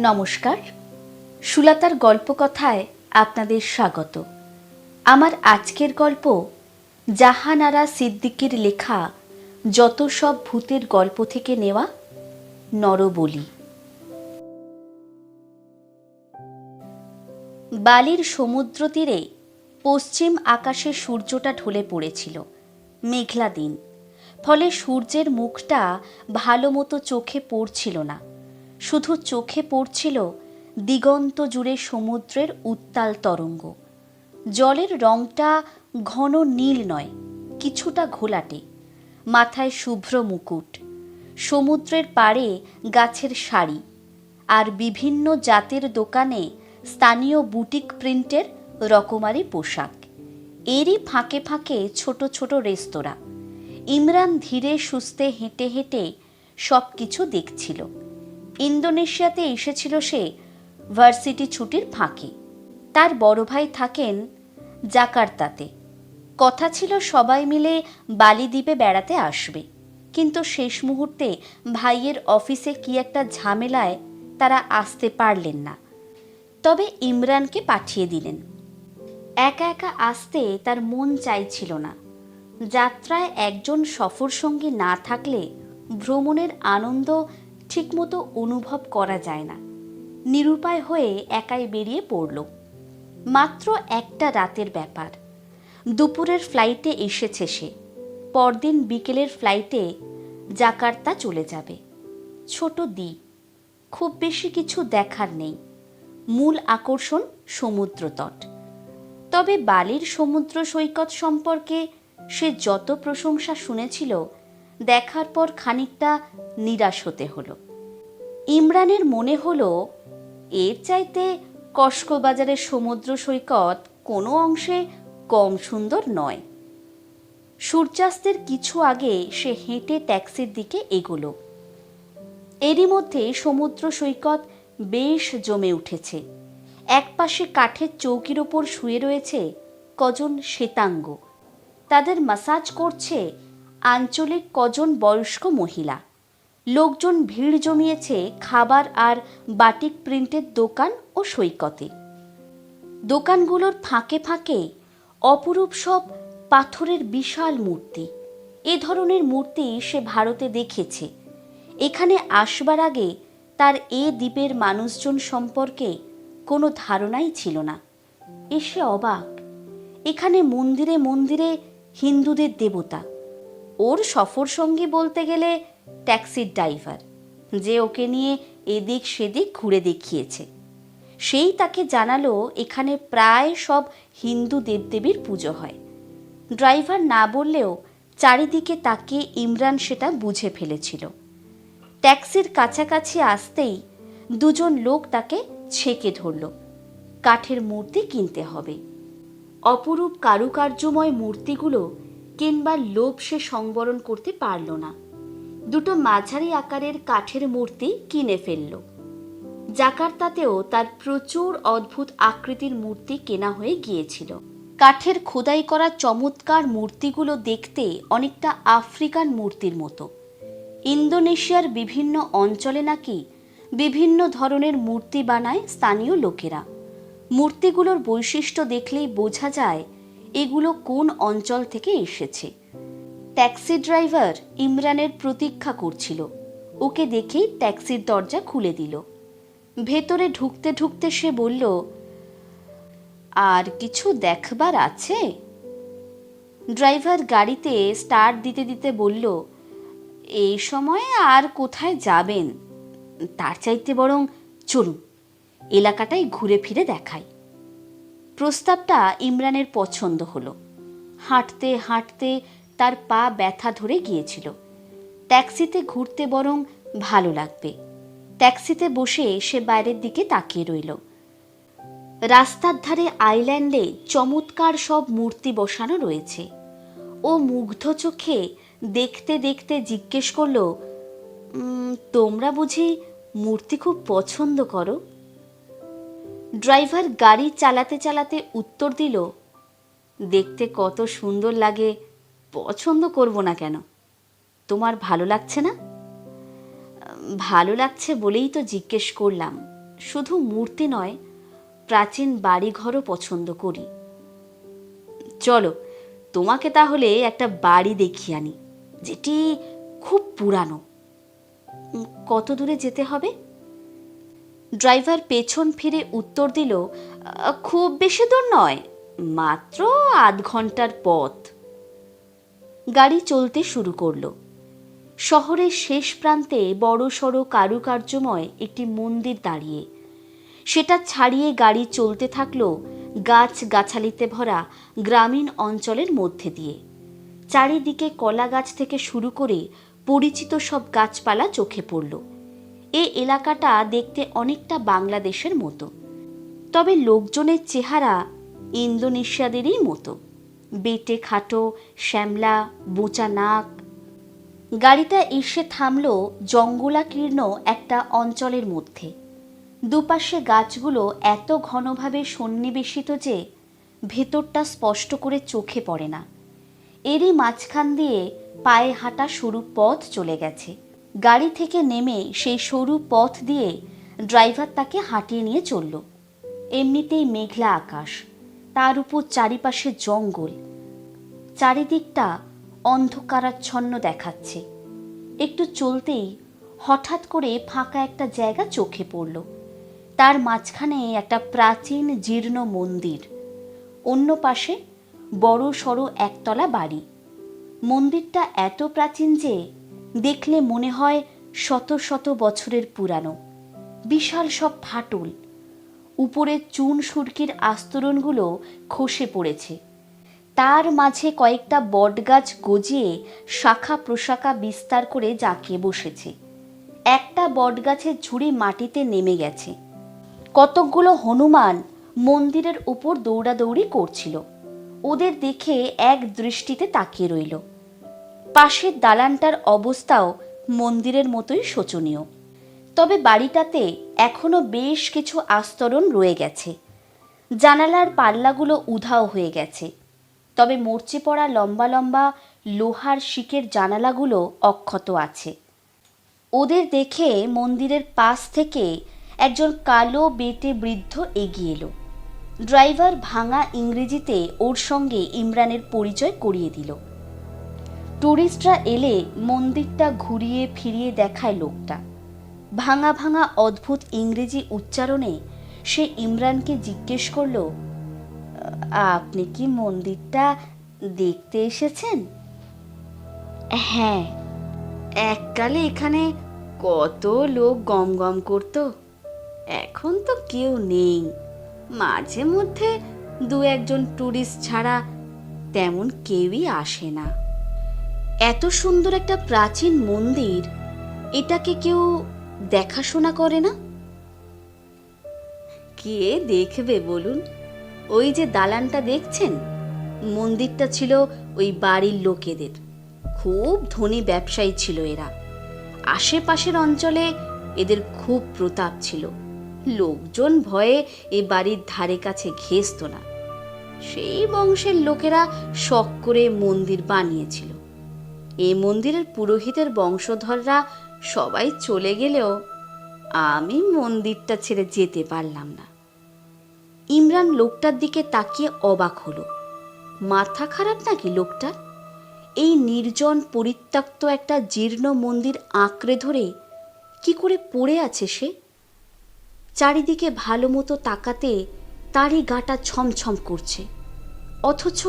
নমস্কার। সুলাতার গল্পকথায় আপনাদের স্বাগত। আমার আজকের গল্প জাহানারা সিদ্দিকের লেখা যত সব ভূতের গল্প থেকে নেওয়া নরবলি। বালির সমুদ্র তীরে পশ্চিম আকাশে সূর্যটা ঢলে পড়েছিল। মেঘলা দিন। ফলে সূর্যের মুখটা ভালো মতো চোখে পড়ছিল না। শুধু চোখে পড়ছিল দিগন্ত জুড়ে সমুদ্রের উত্তাল তরঙ্গ। জলের রংটা ঘন নীল নয়, কিছুটা ঘোলাটে, মাথায় শুভ্র মুকুট। সমুদ্রের পাড়ে গাছের শাড়ি আর বিভিন্ন জাতের দোকানে স্থানীয় বুটিক প্রিন্টের রকমারি পোশাক। এরই ফাঁকে ফাঁকে ছোট ছোট রেস্তোরাঁ। ইমরান ধীরে সুস্থে হেঁটে হেঁটে সব কিছু দেখছিল। ইন্দোনেশিয়াতে এসেছিল সে ভার্সিটি ছুটির ফাঁকে। তার বড় ভাই থাকেন জাকার্তাতে। কথা ছিল সবাই মিলে বালি দ্বীপে বেড়াতে আসবে। কিন্তু শেষ মুহূর্তে ভাইয়ের অফিসে কি একটা ঝামেলায় তারা আসতে পারলেন না। তবে ইমরানকে পাঠিয়ে দিলেন। একা একা আসতে তার মন চাইছিল না। যাত্রায় একজন সফর সঙ্গী না থাকলে ভ্রমণের আনন্দ ঠিকমতো অনুভব করা যায় না। নিরুপায় হয়ে একাই বেরিয়ে পড়ল। মাত্র একটা রাতের ব্যাপার। দুপুরের ফ্লাইটে এসেছে সে। পরদিন বিকেলের ফ্লাইটে জাকার্তা চলে যাবে। ছোট দ্বীপ। খুব বেশি কিছু দেখার নেই। মূল আকর্ষণ সমুদ্রতট। তবে বালির সমুদ্র সৈকত সম্পর্কে সে যত প্রশংসা শুনেছিল দেখার পর খানিকটা নিরাশ হতে হলো। ইমরানের মনে হলো, এর চাইতে কসকোবাজারের সমুদ্র সৈকত কোনো অংশে কম সুন্দর নয়। সূর্যাস্তের কিছু আগে সে হেঁটে ট্যাক্সির দিকে এগোলো। এরই মধ্যে সমুদ্র সৈকত বেশ জমে উঠেছে। একপাশে কাঠের চৌকির ওপর শুয়ে রয়েছে কজন শ্বেতাঙ্গ। তাদের মাসাজ করছে আঞ্চলিক কজন বয়স্ক মহিলা? লোকজন ভিড় জমিয়েছে খাবার আর বাটিক প্রিন্টের দোকান ও সৈকতে। দোকানগুলোর ফাঁকে ফাঁকে অপরূপ সব পাথরের বিশাল মূর্তি। এ ধরনের মূর্তি সে ভারতে দেখেছে। এখানে আসবার আগে তার এ দ্বীপের মানুষজন সম্পর্কে কোনো ধারণাই ছিল না। এসে অবাক। এখানে মন্দিরে মন্দিরে হিন্দুদের দেবতা। ওর সফর সঙ্গী বলতে গেলে ট্যাক্সির ড্রাইভার, যে ওকে নিয়ে এদিক সেদিক ঘুরে দেখিয়েছে। সেই তাকে জানালো এখানে প্রায় সব হিন্দু দেবদেবীর পুজো হয়। ড্রাইভার না বললেও চারিদিকে তাকিয়ে ইমরান সেটা বুঝে ফেলেছিল। ট্যাক্সির কাছাকাছি আসতেই দুজন লোক তাকে ছেকে ধরল, কাঠের মূর্তি কিনতে হবে। অপরূপ কারুকার্যময় মূর্তিগুলো কিনবার লোভ সে সংবরণ করতে পারল না। দুটো মাঝারি আকারের কাঠের মূর্তি কিনে ফেলল। জাকার্তাতেও তার প্রচুর অদ্ভুত আকৃতির মূর্তি কেনা হয়ে গিয়েছিল। কাঠের খোদাই করা চমৎকার মূর্তিগুলো দেখতে অনেকটা আফ্রিকান মূর্তির মতো। ইন্দোনেশিয়ার বিভিন্ন অঞ্চলে নাকি বিভিন্ন ধরনের মূর্তি বানায় স্থানীয় লোকেরা। মূর্তিগুলোর বৈশিষ্ট্য দেখলেই বোঝা যায় এগুলো কোন অঞ্চল থেকে এসেছে? ট্যাক্সি ড্রাইভার ইমরানের প্রতীক্ষা করছিল। ওকে দেখেই ট্যাক্সির দরজা খুলে দিল। ভেতরে ঢুকতে ঢুকতে সে বলল, আর কিছু দেখবার আছে? ড্রাইভার গাড়িতে স্টার্ট দিতে দিতে বলল, এই সময়ে আর কোথায় যাবেন? তার চাইতে বরং চলুন। এলাকাটাই ঘুরে ফিরে দেখাই। প্রস্তাবটা ইমরানের পছন্দ হলো। হাঁটতে হাঁটতে তার পা ব্যথা ধরে গিয়েছিল। ট্যাক্সিতে ঘুরতে বরং ভালো লাগবে। ট্যাক্সিতে বসে সে বাইরের দিকে তাকিয়ে রইল। রাস্তার ধারে আইল্যান্ডে চমৎকার সব মূর্তি বসানো রয়েছে। ও মুগ্ধ চোখে দেখতে দেখতে জিজ্ঞেস করল "উম, তোমরা বুঝি মূর্তি খুব পছন্দ করো? ড্রাইভার গাড়ি চালাতে চালাতে উত্তর দিল, দেখতে কত সুন্দর লাগে, পছন্দ করব না কেন? তোমার ভালো লাগছে না? ভালো লাগছে বলেই তো জিজ্ঞেস করলাম, শুধু মূর্তি নয়, প্রাচীন বাড়িঘরও পছন্দ করি। চলো, তোমাকে তাহলে একটা বাড়ি দেখিয়ে আনি, যেটি খুব পুরানো। কত দূরে যেতে হবে? ড্রাইভার পেছন ফিরে উত্তর দিল খুব বেশি দূর নয়, মাত্র আধ ঘণ্টার পথ। গাড়ি চলতে শুরু করল। শহরের শেষ প্রান্তে বড় সড়ো কারুকার্যময় একটি মন্দির দাঁড়িয়ে। সেটা ছাড়িয়ে গাড়ি চলতে থাকল গাছ গাছালিতে ভরা গ্রামীণ অঞ্চলের মধ্যে দিয়ে। চারিদিকে কলা গাছ থেকে শুরু করে পরিচিত সব গাছপালা চোখে পড়ল। এ এলাকাটা দেখতে অনেকটা বাংলাদেশের মতো। তবে লোকজনের চেহারা ইন্দোনেশিয়াদেরই মতো। বেটে খাটো, শ্যামলা, বোঁচা নাক। গাড়িটা এসে থামল জঙ্গলাকীর্ণ একটা অঞ্চলের মধ্যে। দুপাশে গাছগুলো এত ঘনভাবে সন্নিবেশিত যে ভেতরটা স্পষ্ট করে চোখে পড়ে না। এরই মাঝখান দিয়ে পায়ে হাঁটা সরু পথ চলে গেছে। গাড়ি থেকে নেমে সেই সরু পথ দিয়ে ড্রাইভার তাকে হাঁটিয়ে নিয়ে চলল। এমনিতেই মেঘলা আকাশ, তার উপর চারিপাশে জঙ্গল। চারিদিকটা অন্ধকারাচ্ছন্ন দেখাচ্ছে। একটু চলতেই হঠাৎ করে ফাঁকা একটা জায়গা চোখে পড়ল। তার মাঝখানে একটা প্রাচীন জীর্ণ মন্দির। অন্য পাশে বড় সড়ো একতলা বাড়ি। মন্দিরটা এত প্রাচীন যে দেখলে মনে হয় শত শত বছরের পুরানো। বিশাল সব ফাটল। উপরের চুন সুরকির আস্তরণগুলো খসে পড়েছে। তার মাঝে কয়েকটা বটগাছ গজিয়ে শাখা প্রশাখা বিস্তার করে জাঁকিয়ে বসেছে। একটা বটগাছের ঝুড়ি মাটিতে নেমে গেছে। কতকগুলো হনুমান মন্দিরের উপর দৌড়াদৌড়ি করছিল। ওদের দেখে এক দৃষ্টিতে তাকিয়ে রইল। পাশের দালানটার অবস্থাও মন্দিরের মতোই শোচনীয়। তবে বাড়িটাতে এখনও বেশ কিছু আস্তরণ রয়ে গেছে। জানালার পাল্লাগুলো উধাও হয়ে গেছে। তবে মরচে পড়া লম্বা লম্বা লোহার শিকের জানালাগুলো অক্ষত আছে। ওদের দেখে মন্দিরের পাশ থেকে একজন কালো বেটে বৃদ্ধ এগিয়ে এলো। ড্রাইভার ভাঙা ইংরেজিতে ওর সঙ্গে ইমরানের পরিচয় করিয়ে দিল। টুরিস্টরা এলে মন্দিরটা ঘুরিয়ে ফিরিয়ে দেখায় লোকটা। ভাঙা ভাঙা অদ্ভুত ইংরেজি উচ্চারণে সে ইমরানকে জিজ্ঞেস করল আপনি কি মন্দিরটা দেখতে এসেছেন? হ্যাঁ এককালে এখানে কত লোক গম গম করতো, এখন তো কেউ নেই। মাঝে মধ্যে দু একজন ট্যুরিস্ট ছাড়া তেমন কেউই আসে না। এত সুন্দর একটা প্রাচীন মন্দির, এটাকে কেউ দেখাশোনা করে না? কে দেখবে বলুন? ওই যে দালানটা দেখছেন? মন্দিরটা ছিল ওই বাড়ির লোকেদের। খুব ধনী ব্যবসায়ী ছিল এরা। আশেপাশের অঞ্চলে এদের খুব প্রতাপ ছিল। লোকজন ভয়ে এ বাড়ির ধারে কাছে ঘেসত না। সেই বংশের লোকেরা শখ করে মন্দির বানিয়েছিল। এই মন্দিরের পুরোহিতের বংশধররা সবাই চলে গেলেও আমি মন্দিরটা ছেড়ে যেতে পারলাম না। ইমরান লোকটার দিকে তাকিয়ে অবাক হলো। মাথা খারাপ নাকি লোকটার? এই নির্জন পরিত্যক্ত একটা জীর্ণ মন্দির আঁকড়ে ধরে কি করে পড়ে আছে সে? চারিদিকে ভালো মতো তাকাতে তারই গাটা ছমছম করছে। অথচ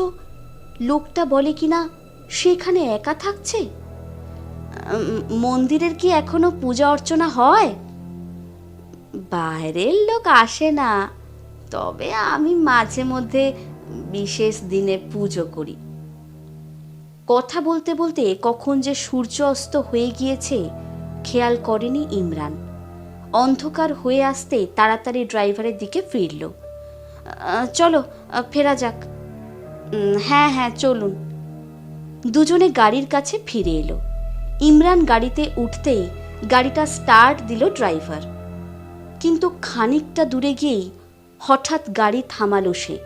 লোকটা বলে কিনা সেখানে একা থাকছে? মন্দিরের কি এখনও পূজা অর্চনা হয়? বাইরের লোক আসে না। তবে আমি মাঝে মধ্যে বিশেষ দিনে পুজো করি। কথা বলতে বলতে কখন যে সূর্য অস্ত হয়ে গিয়েছে, খেয়াল করেনি ইমরান। অন্ধকার হয়ে আসতে তাড়াতাড়ি ড্রাইভারের দিকে ফিরল। চলো ফেরা যাক। হ্যাঁ হ্যাঁ চলুন। দুজনে গাড়ির কাছে ফিরে এলো। ইমরান গাড়িতে উঠতেই গাড়িটা স্টার্ট দিল ড্রাইভার। কিন্তু খানিকটা দূরে গিয়েই হঠাৎ গাড়ি থামালো সে।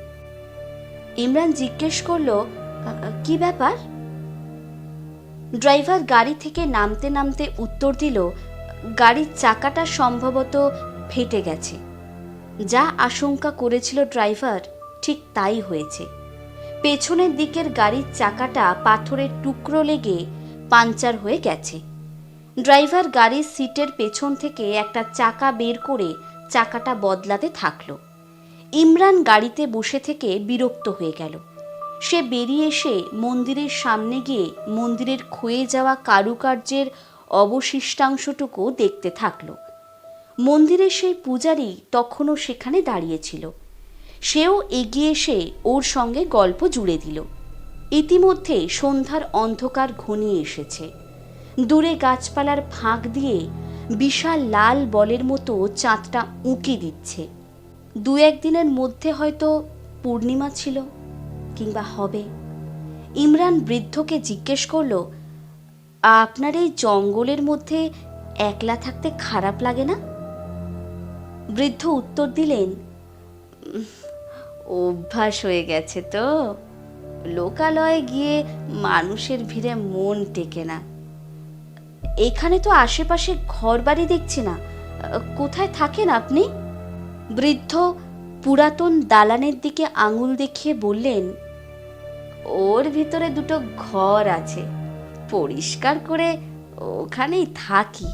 ইমরান জিজ্ঞেস করল "আ- আ, কি ব্যাপার? ড্রাইভার গাড়ি থেকে নামতে নামতে উত্তর দিল গাড়ির চাকাটা সম্ভবত ফেটে গেছে। যা আশঙ্কা করেছিল ড্রাইভার ঠিক তাই হয়েছে। পেছনের দিকের গাড়ির চাকাটা পাথরের টুকরো লেগে পাঞ্চার হয়ে গেছে। ড্রাইভার গাড়ির সিটের পেছন থেকে একটা চাকা বের করে চাকাটা বদলাতে থাকল। ইমরান গাড়িতে বসে থেকে বিরক্ত হয়ে গেল। সে বেরিয়ে এসে মন্দিরের সামনে গিয়ে মন্দিরের ক্ষয়ে যাওয়া কারুকার্যের অবশিষ্টাংশটুকু দেখতে থাকল। মন্দিরের সেই পূজারী তখনও সেখানে দাঁড়িয়েছিল সেও এগিয়ে এসে ওর সঙ্গে গল্প জুড়ে দিল। ইতিমধ্যে সন্ধ্যার অন্ধকার ঘনিয়ে এসেছে। দূরে গাছপালার ফাঁক দিয়ে বিশাল লাল বলের মতো চাঁদটা উঁকি দিচ্ছে। দু একদিনের মধ্যে হয়তো পূর্ণিমা ছিল কিংবা হবে। ইমরান বৃদ্ধকে জিজ্ঞেস করল আপনার এই জঙ্গলের মধ্যে একলা থাকতে খারাপ লাগে না? বৃদ্ধ উত্তর দিলেন "উম, অভ্যাস হয়ে গেছে তো। লোকালয়ে গিয়ে মানুষের ভিড়ে মন টেকে না। এখানে তো আশেপাশে ঘর বাড়ি দেখছি না। কোথায় থাকেন আপনি? বৃদ্ধ পুরাতন দালানের দিকে আঙুল দেখিয়ে বললেন, ওর ভিতরে দুটো ঘর আছে। পরিষ্কার করে ওখানেই থাকি।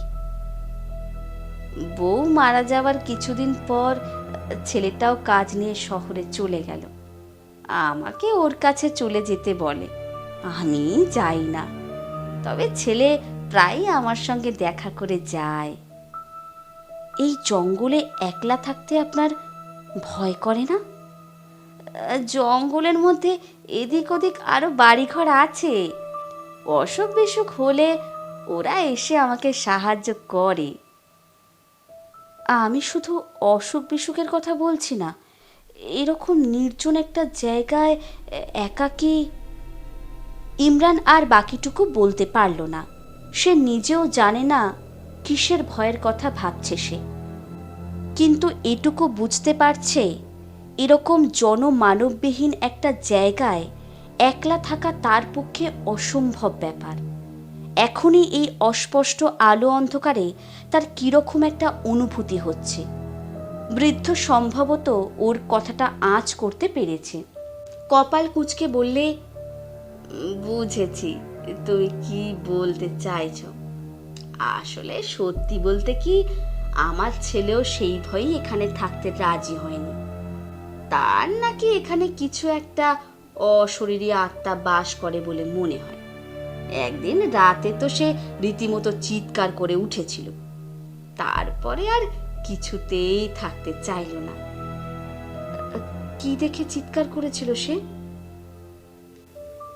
বউ মারা যাওয়ার কিছুদিন পর ছেলেটাও কাজ নিয়ে শহরে চলে গেল। আমাকে ওর কাছে চলে যেতে বলে। আমি যাই না। তবে ছেলে প্রায়ই আমার সঙ্গে দেখা করে যায়। এই জঙ্গলে একলা থাকতে আপনার ভয় করে না? জঙ্গলের মধ্যে এদিক ওদিক আরও বাড়িঘর আছে। অসুখ বিসুখ হলে ওরা এসে আমাকে সাহায্য করে। আমি শুধু অসুখ বিসুখের কথা বলছি না, এরকম নির্জন একটা জায়গায় একাকী ইমরান আর বাকিটুকু বলতে পারল না। সে নিজেও জানে না কিসের ভয়ের কথা ভাবছে সে। কিন্তু এটুকু বুঝতে পারছে, এরকম জনমানববিহীন একটা জায়গায় একলা থাকা তার পক্ষে অসম্ভব ব্যাপার। এখনই এই অস্পষ্ট আলো অন্ধকারে তার কীরকম একটা অনুভূতি হচ্ছে। বৃদ্ধ সম্ভবত ওর কথাটা আঁচ করতে পেরেছে। কপাল কুচকে বললে, বুঝেছি, তুমি কি বলতে চাইছ? আসলে সত্যি বলতে কি, আমার ছেলেও সেই ভয়েই এখানে থাকতে রাজি হয়নি। তার নাকি এখানে কিছু একটা অশরীরী আত্মা বাস করে বলে মনে হয়। একদিন রাতে তো সে রীতিমতো চিৎকার করে উঠেছিল। তারপরে আর কিছুতেই থাকতে চাইল না। কি দেখে চিৎকার করেছিল সে?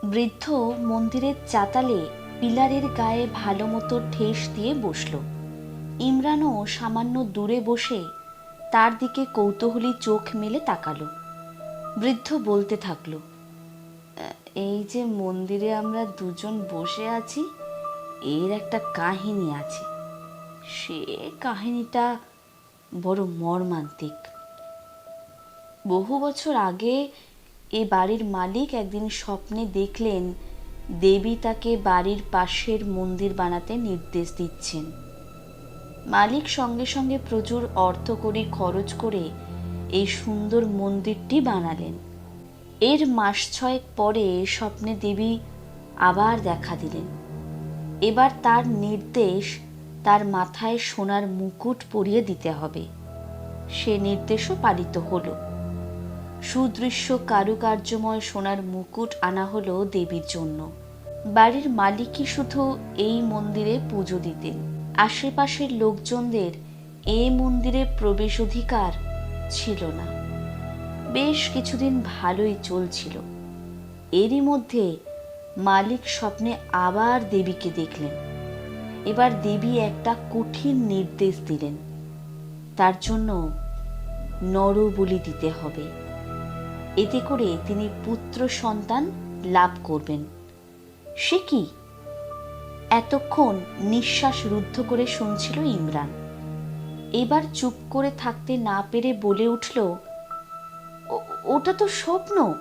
বৃদ্ধ মন্দিরের চাতালে পিলারের গায়ে ভালো মতো ঠেস দিয়ে বসল। ইমরানও সামান্য দূরে বসে তার দিকে কৌতূহলী চোখ মেলে তাকালো। বৃদ্ধ বলতে থাকল এই যে মন্দিরে আমরা দুজন বসে আছি, এর একটা কাহিনী আছে। সে কাহিনীটা বড় মর্মান্তিক। বহু বছর আগে এ বাড়ির মালিক একদিন স্বপ্নে দেখলেন, দেবী তাকে বাড়ির পাশের মন্দির বানাতে নির্দেশ দিচ্ছেন। মালিক সঙ্গে সঙ্গে প্রচুর অর্থকড়ি খরচ করে এই সুন্দর মন্দিরটি বানালেন। এর মাস ছয়েক পরে স্বপ্নে দেবী আবার দেখা দিলেন। এবার তার নির্দেশ তার মাথায় সোনার মুকুট পরিয়ে দিতে হবে। সে নির্দেশও পালিত হলো। সুদৃশ্য কারুকার্যময় সোনার মুকুট আনা হলো দেবীর জন্য। বাড়ির মালিকই শুধু এই মন্দিরে পুজো দিতেন। আশেপাশের লোকজনদের এই মন্দিরে প্রবেশ অধিকার ছিল না। বেশ কিছুদিন ভালোই চলছিল। এরই মধ্যে মালিক স্বপ্নে আবার দেবীকে দেখলেন। এবার দেবী একটা কঠিন নির্দেশ দিলেন। তার জন্য নরবলি দিতে হবে। এতে করে তিনি পুত্র সন্তান লাভ করবেন। সে কি? এতক্ষণ নিঃশ্বাস রুদ্ধ করে শুনছিল ইমরান। এবার চুপ করে থাকতে না পেরে বলে উঠল "ও- ওটা তো স্বপ্ন।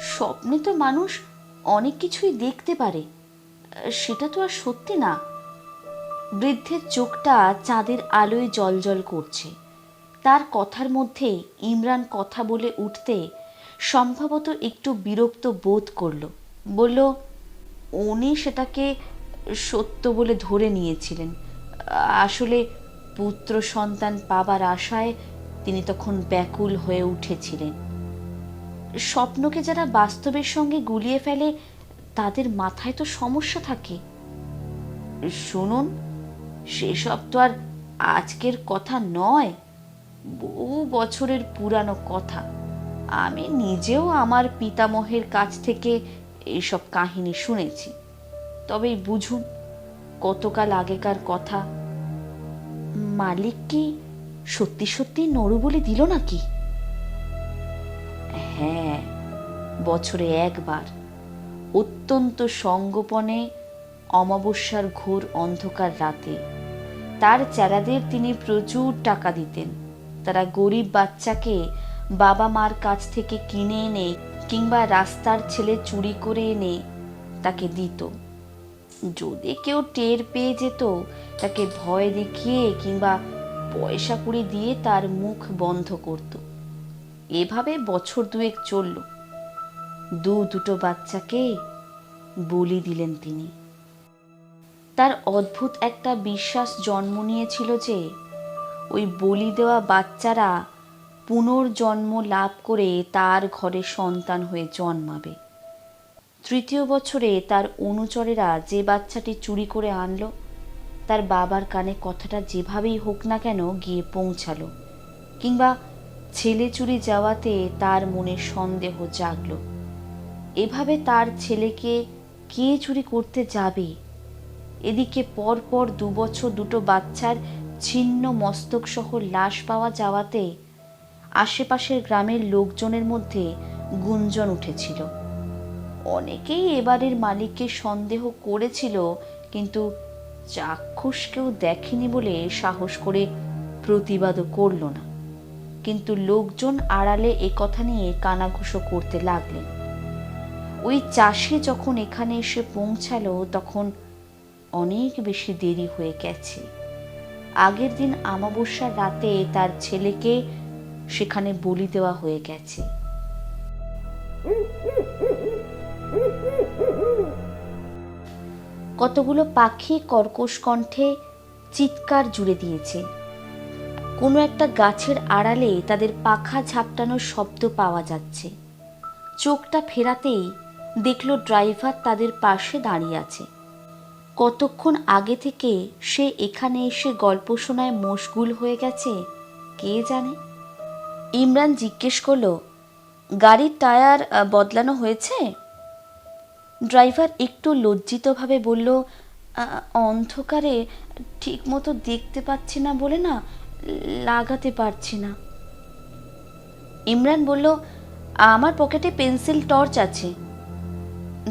স্বপ্নে তো মানুষ অনেক কিছুই দেখতে পারে। সেটা তো আর সত্যি না। বৃদ্ধের চোখটা চাঁদের আলোয় জলজল করছে। তার কথার মধ্যে ইমরান কথা বলে উঠতে সম্ভবত একটু বিরক্ত বোধ করল। বলল, উনি সেটাকে সত্য বলে ধরে নিয়েছিলেন। আসলে পুত্র সন্তান পাবার আশায় তিনি তখন ব্যাকুল হয়ে উঠেছিলেন। স্বপ্নকে যারা বাস্তবের সঙ্গে গুলিয়ে ফেলে, তাদের মাথায় তো সমস্যা থাকে। শুনুন, সেসব তো আর আজকের কথা নয়, বহু বছরের পুরানো কথা। আমি নিজেও আমার পিতামহের কাছ থেকে এইসব কাহিনী শুনেছি। তবে বুঝুন, কতকাল আগেকার কথা। মালিক কি সত্যি সত্যি নড়ু বলে দিল নাকি? হ্যাঁ বছরে একবার। অত্যন্ত সঙ্গোপনে অমাবস্যার ঘোর অন্ধকার রাতে। তার চেরাদের তিনি প্রচুর টাকা দিতেন। তারা গরিব বাচ্চাকে বাবা মার কাছ থেকে কিনে এনে কিংবা রাস্তার ছেলে চুরি করে এনে তাকে দিত। যদি কেউ টের পেয়ে যেত, তাকে ভয় দেখিয়ে কিংবা পয়সা কুড়ি দিয়ে তার মুখ বন্ধ করত। এভাবে বছর দুয়েক চলল। দু দুটো বাচ্চাকে বলি দিলেন তিনি। তার অদ্ভুত একটা বিশ্বাস জন্ম নিয়েছিল যে, ওই বলি দেওয়া বাচ্চারা পুনর্জন্ম লাভ করে তার ঘরে সন্তান হয়ে জন্মাবে। তৃতীয় বছরে তার অনুচরেরা যে বাচ্চাটি চুরি করে আনলো, তার বাবার কানে কথাটা যেভাবেই হোক না কেন গিয়ে পৌঁছালো, কিংবা ছেলে চুরি যাওয়াতে তার মনে সন্দেহ জাগলো। এভাবে তার ছেলেকে কে চুরি করতে যাবে? এদিকে পরপর দু বছর দুটো বাচ্চার ছিন্ন মস্তক সহ লাশ পাওয়া যাওয়াতে আশেপাশের গ্রামের লোকজনের মধ্যে গুঞ্জন উঠেছিল। অনেকেই এবারের মালিককে সন্দেহ করেছিল, কিন্তু চাক্ষুষ কেউ দেখেনি বলে সাহস করে প্রতিবাদও করল না। কিন্তু লোকজন আড়ালে এ কথা নিয়ে কানাঘুষো করতে লাগলেন। ওই চাষে যখন এখানে এসে পৌঁছালো, তখন অনেক বেশি দেরি হয়ে গেছে। আগের দিন আমাবস্যার রাতে তার ছেলেকে সেখানে বলি দেওয়া হয়ে গেছে। কতগুলো পাখি কর্কশ কণ্ঠে চিৎকার জুড়ে দিয়েছে। কোনো একটা গাছের আড়ালে তাদের পাখা ঝাপটানোর শব্দ পাওয়া যাচ্ছে। চোখটা ফেরাতেই দেখল ড্রাইভার তাদের পাশে দাঁড়িয়ে আছে। কতক্ষণ আগে থেকে সে এখানে এসে গল্প শোনায় মশগুল হয়ে গেছে, কে জানে? ইমরান জিজ্ঞেস করল, গাড়ির টায়ার বদলানো হয়েছে? ড্রাইভার একটু লজ্জিতভাবে বলল, "আ- অন্ধকারে ঠিকমতো দেখতে পাচ্ছি না বলে না লাগাতে পারছি না। ইমরান বলল, আমার পকেটে পেন্সিল টর্চ আছে।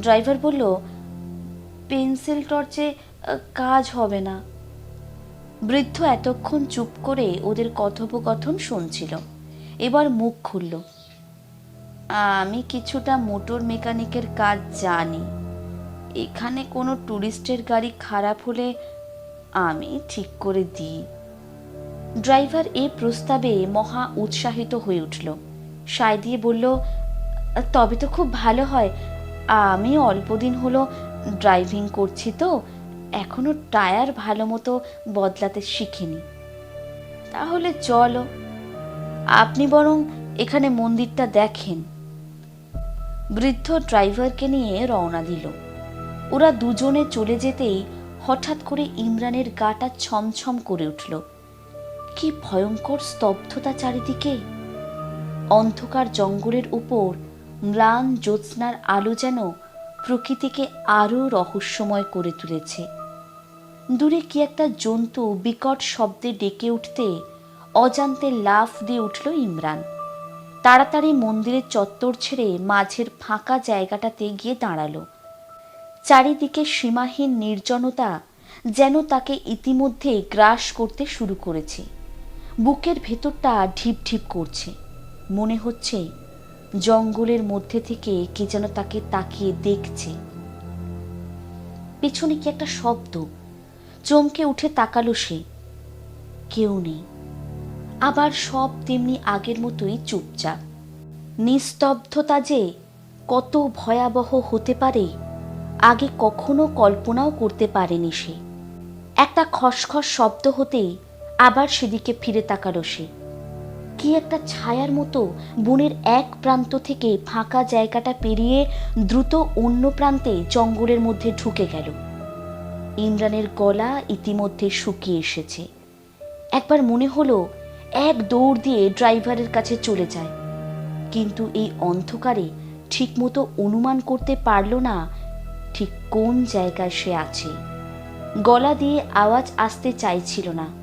ড্রাইভার বলল, পেন্সিল টর্চে কাজ হবে না। বৃদ্ধ এতক্ষণ চুপ করে ওদের কথোপকথন শুনছিল। এবার মুখ খুলল, আমি কিছুটা মোটর মেকানিকের কাজ জানি। এখানে কোনো ট্যুরিস্টের গাড়ি খারাপ হলে আমি ঠিক করে দিই। ড্রাইভার এই প্রস্তাবে মহা উৎসাহিত হয়ে উঠল। সায় দিয়ে বলল, তবে তো খুব ভালো হয়। আমি অল্প দিন হলো ড্রাইভিং করছি তো। এখনও টায়ার ভালো মতো বদলাতে শিখিনি। তাহলে চলো। আপনি বরং এখানে মন্দিরটা দেখেন। বৃদ্ধ ড্রাইভারকে নিয়ে রওনা দিল। ওরা দুজনে চলে যেতেই হঠাৎ করে ইমরানের গাটা ছমছম করে উঠল। কি ভয়ঙ্কর স্তব্ধতা চারিদিকে? অন্ধকার জঙ্গলের উপর ম্লান জ্যোৎস্নার আলো যেন প্রকৃতিকে আরও রহস্যময় করে তুলেছে। দূরে কি একটা জন্তু বিকট শব্দে ডেকে উঠতে অজান্তে লাফ দিয়ে উঠল ইমরান। তাড়াতাড়ি মন্দিরের চত্বর ছেড়ে মাঝের ফাঁকা জায়গাটাতে গিয়ে দাঁড়াল। চারিদিকে সীমাহীন নির্জনতা যেন তাকে ইতিমধ্যে গ্রাস করতে শুরু করেছে। বুকের ভেতরটা ঢিপ ঢিপ করছে। মনে হচ্ছে জঙ্গলের মধ্যে থেকে কে যেন তাকে তাকিয়ে দেখছে। পেছনে কি একটা শব্দ? চমকে উঠে তাকালো সে। কেউ নেই। আবার সব তেমনি আগের মতোই চুপচাপ। নিস্তব্ধতা যে কত ভয়াবহ হতে পারে, আগে কখনো কল্পনাও করতে পারেনি সে। একটা খসখস শব্দ হতেই আবার সেদিকে ফিরে তাকালো সে। কি একটা ছায়ার মতো বনের এক প্রান্ত থেকে ফাঁকা জায়গাটা পেরিয়ে দ্রুত অন্য প্রান্তে জঙ্গলের মধ্যে ঢুকে গেল। ইমরানের গলা ইতিমধ্যে শুকিয়ে এসেছে। একবার মনে হলো, এক দৌড় দিয়ে ড্রাইভারের কাছে চলে যায়। কিন্তু এই অন্ধকারে ঠিকমতো অনুমান করতে পারল না ঠিক কোন জায়গায় সে আছে। গলা দিয়ে আওয়াজ আসতে চাইছিল না।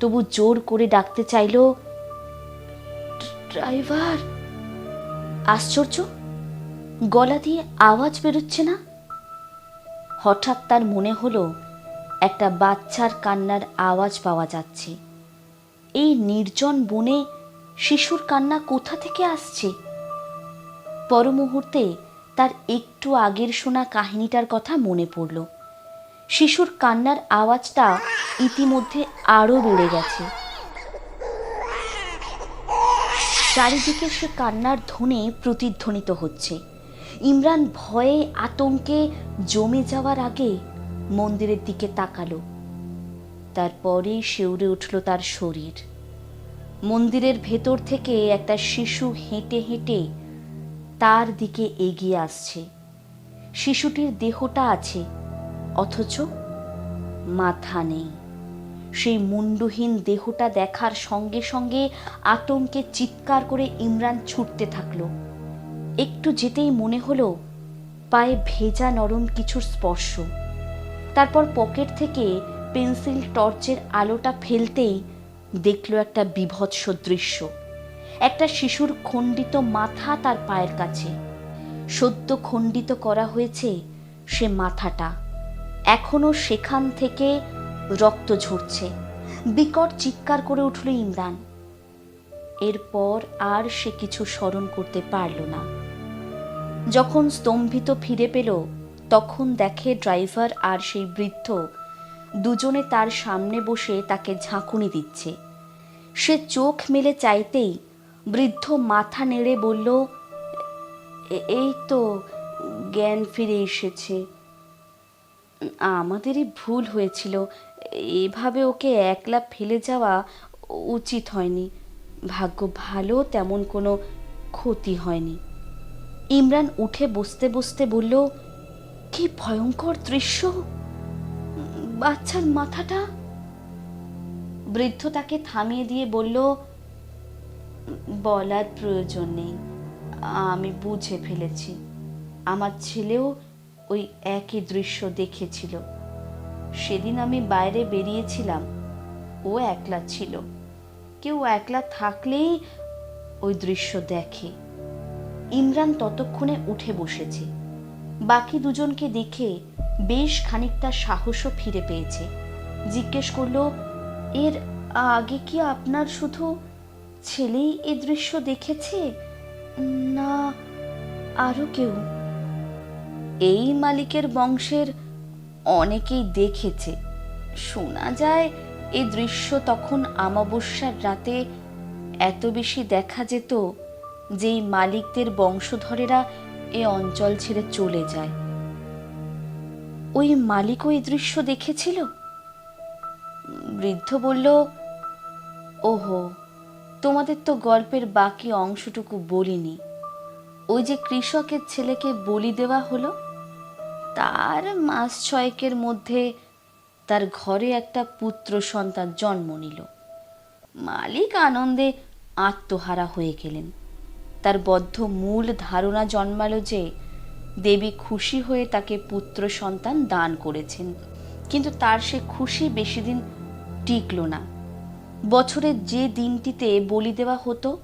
তবু জোর করে ডাকতে চাইল, ড্রাইভার, আশ্চর্য, গলা দিয়ে আওয়াজ বেরোচ্ছে না? হঠাৎ তার মনে হলো একটা বাচ্চার কান্নার আওয়াজ পাওয়া যাচ্ছে। এই নির্জন বনে শিশুর কান্না কোথা থেকে আসছে? পর মুহূর্তে তার একটু আগের শোনা কাহিনীটার কথা মনে পড়ল। শিশুর কান্নার আওয়াজটা ইতিমধ্যে আরও বেড়ে গেছে। চারিদিকে সে কান্নার ধ্বনি প্রতিধ্বনিত হচ্ছে। ইমরান ভয়ে আতঙ্কে জমে যাওয়ার আগে মন্দিরের দিকে তাকালো। তারপরেই শিউরে উঠল তার শরীর। মন্দিরের ভেতর থেকে একটা শিশু হেঁটে হেঁটে তার দিকে এগিয়ে আসছে। শিশুটির দেহটা আছে অথচ মাথা নেই। সেই মুন্ডুহীন দেহটা দেখার সঙ্গে সঙ্গে আতঙ্কে চিৎকার করে ইমরান ছুটতে থাকল। একটু যেতেই মনে হলো, পায়ে ভেজা নরম কিছুর স্পর্শ। তারপর পকেট থেকে পেন্সিল টর্চের আলোটা ফেলতেই দেখল একটা বিভৎস দৃশ্য। একটা শিশুর খণ্ডিত মাথা তার পায়ের কাছে। সদ্য খণ্ডিত করা হয়েছে সে মাথাটা। এখনও সেখান থেকে রক্ত ঝরছে। বিকট চিৎকার করে উঠল ইমরান। এরপর আর সে কিছু স্মরণ করতে পারল না। যখন স্তম্ভিত ফিরে পেল, তখন দেখে ড্রাইভার আর সেই বৃদ্ধ দুজনে তার সামনে বসে তাকে ঝাঁকুনি দিচ্ছে। সে চোখ মেলে চাইতেই বৃদ্ধ মাথা নেড়ে বলল এই তো জ্ঞান ফিরে এসেছে। আমাদেরই ভুল হয়েছিল। এভাবে ওকে একলা ফেলে যাওয়া উচিত হয়নি। ভাগ্য ভালো তেমন কোনো ক্ষতি হয়নি। ইমরান উঠে বসতে বসতে বলল, কি ভয়ঙ্কর দৃশ্য! বাচ্চার মাথাটা! বৃদ্ধ তাকে থামিয়ে দিয়ে বলল, বলার প্রয়োজন নেই। আমি বুঝে ফেলেছি। আমার ছেলেও ওই একই দৃশ্য দেখেছিল। সেদিন আমি বাইরে বেরিয়েছিলাম। ও একলা ছিল। কেউ একলা থাকলেই ওই দৃশ্য দেখে। ইমরান ততক্ষণে উঠে বসেছে। বাকি দুজনকে দেখে বেশ খানিকটা সাহসও ফিরে পেয়েছে। জিজ্ঞেস করল, এর আগে কি আপনার শুধু ছেলেই এ দৃশ্য দেখেছে? না, আরও কেউ? এই মালিকের বংশের অনেকেই দেখেছে। শোনা যায় এই দৃশ্য তখন আমাবস্যার রাতে এত বেশি দেখা যেত যেই মালিকদের বংশধরেরা এ অঞ্চল ছেড়ে চলে যায়। ওই মালিক ওই দৃশ্য দেখেছিল? বৃদ্ধ বলল, ওহো, তোমাদের তো গল্পের বাকি অংশটুকু বলিনি। ওই যে কৃষকের ছেলেকে বলি দেওয়া হলো? তার মাস ছয়েকের মধ্যে তার ঘরে একটা পুত্র সন্তান জন্ম নিল। মালিক আনন্দে আত্মহারা হয়ে গেলেন। তার বদ্ধ মূল ধারণা জন্মালো যে, দেবী খুশি হয়ে তাকে পুত্র সন্তান দান করেছেন। কিন্তু তার সে খুশি বেশি দিন টিকলো না। বছরের যে দিনটিতে বলি দেওয়া হতো,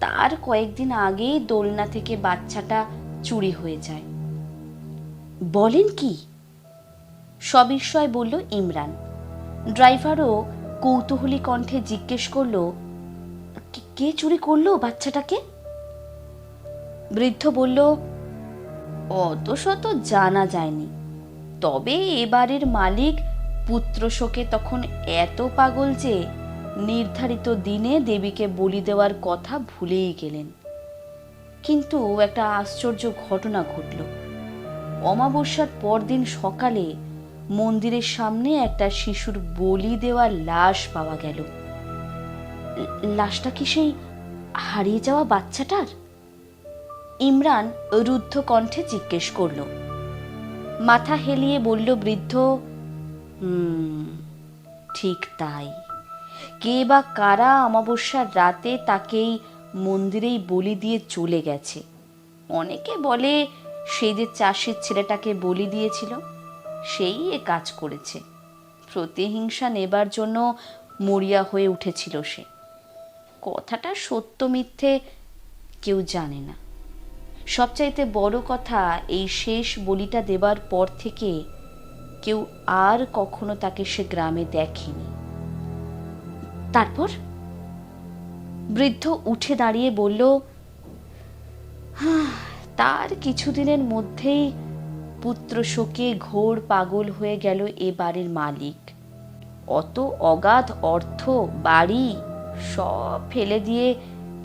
তার কয়েকদিন আগেই দোলনা থেকে বাচ্চাটা চুরি হয়ে যায়। বলেন কি? সবিস্ময় বলল ইমরান। ড্রাইভারও কৌতূহলী কণ্ঠে জিজ্ঞেস করল, "কে- চুরি করল বাচ্চাটাকে? বৃদ্ধ বলল অত শত জানা যায়নি। তবে এবারের মালিক পুত্র শোকে তখন এত পাগল যে নির্ধারিত দিনে দেবীকে বলি দেওয়ার কথা ভুলেই গেলেন। কিন্তু একটা আশ্চর্য ঘটনা ঘটল। অমাবস্যার পরদিন সকালে মন্দিরের সামনে একটা শিশুর বলি দেওয়া লাশ পাওয়া গেল। লাশটা কি সেই হারিয়ে যাওয়া বাচ্চাটার? ইমরান রুদ্ধ কণ্ঠে জিজ্ঞেস করল। মাথা হেলিয়ে বলল, বৃদ্ধ ঠিক তাই। কে বা কারা অমাবস্যার রাতে তাকেই মন্দিরেই বলি দিয়ে চলে গেছে? অনেকে বলে সেই যে চাষের ছেলেটাকে বলি দিয়েছিল সেই এ কাজ করেছে। প্রতিহিংসা নেবার জন্য মরিয়া হয়ে উঠেছিল সে। কথাটা সত্য মিথ্যে কেউ জানে না। সবচাইতে বড় কথা এই শেষ বলিটা দেবার পর থেকে কেউ আর কখনো তাকে সে গ্রামে দেখেনি। তারপর বৃদ্ধ উঠে দাঁড়িয়ে বলল "হাহ, তার কিছুদিনের মধ্যেই পুত্র শোকে ঘোর পাগল হয়ে গেল এ বাড়ির মালিক। অত অগাধ অর্থ, বাড়ি সব ফেলে দিয়ে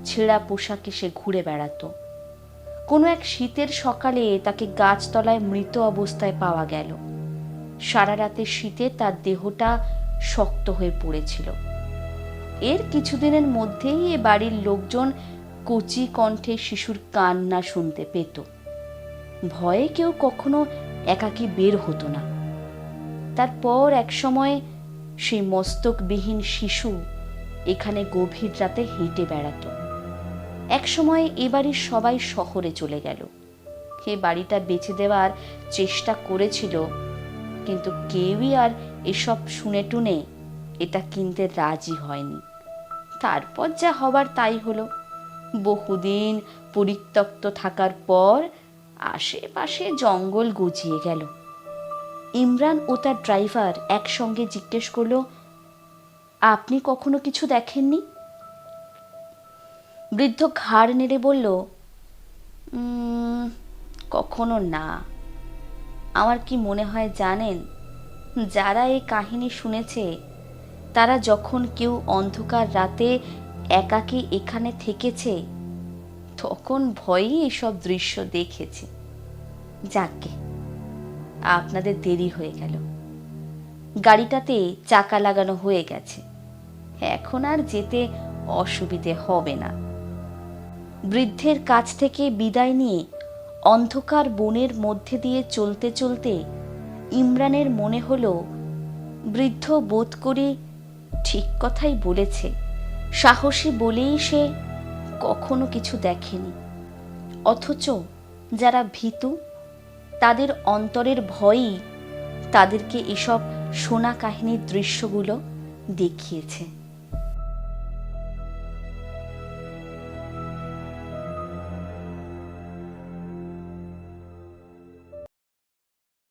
ছেঁড়া পোশাকে সে ঘুরে বেড়াতো। কোনো এক শীতের সকালে তাকে গাছতলায় মৃত অবস্থায় পাওয়া গেল। সারা রাতে শীতে তার দেহটা শক্ত হয়ে পড়েছিল। এর কিছুদিনের মধ্যেই এ বাড়ির লোকজন কচি কণ্ঠে শিশুর কান্না শুনতে পেত। ভয়ে কেউ কখনো একাকী বের হতো না। তারপর এক সময় সেই মস্তকবিহীন শিশু এখানে গভীর রাতে হেঁটে বেড়াতো। এক সময় এ বাড়ির সবাই শহরে চলে গেল। এ বাড়িটা বেচে দেওয়ার চেষ্টা করেছিল, কিন্তু কেউই আর এসব শুনে টুনে এটা কিনতে রাজি হয়নি। তারপর যা হবার তাই হলো। বহুদিন পরিত্যক্ত থাকার পর আশেপাশে জঙ্গল গজিয়ে গেল। ইমরান ও তার ড্রাইভার একসঙ্গে জিজ্ঞেস করল আপনি কখনো কিছু দেখেননি? বৃদ্ধ ঘাড় নেড়ে বলল "উম, কখনো না। আমার কি মনে হয় জানেন যারা এই কাহিনী শুনেছে তারা যখন কেউ অন্ধকার রাতে একাকী এখানে থেকেছে? তখন ভয়েই এসব দৃশ্য দেখেছে। যাকে আপনাদের দেরি হয়ে গেল। গাড়িটাতে চাকা লাগানো হয়ে গেছে। এখন আর যেতে অসুবিধে হবে না। বৃদ্ধের কাছ থেকে বিদায় নিয়ে অন্ধকার বনের মধ্যে দিয়ে চলতে চলতে ইমরানের মনে হলো, বৃদ্ধ বোধ করে ঠিক কথাই বলেছে। সাহসী বলেই সে কখনো কিছু দেখেনি। অথচ যারা ভীতু, তাদের অন্তরের ভয়ই তাদেরকে এসব সোনা কাহিনীর দৃশ্যগুলো দেখিয়েছে।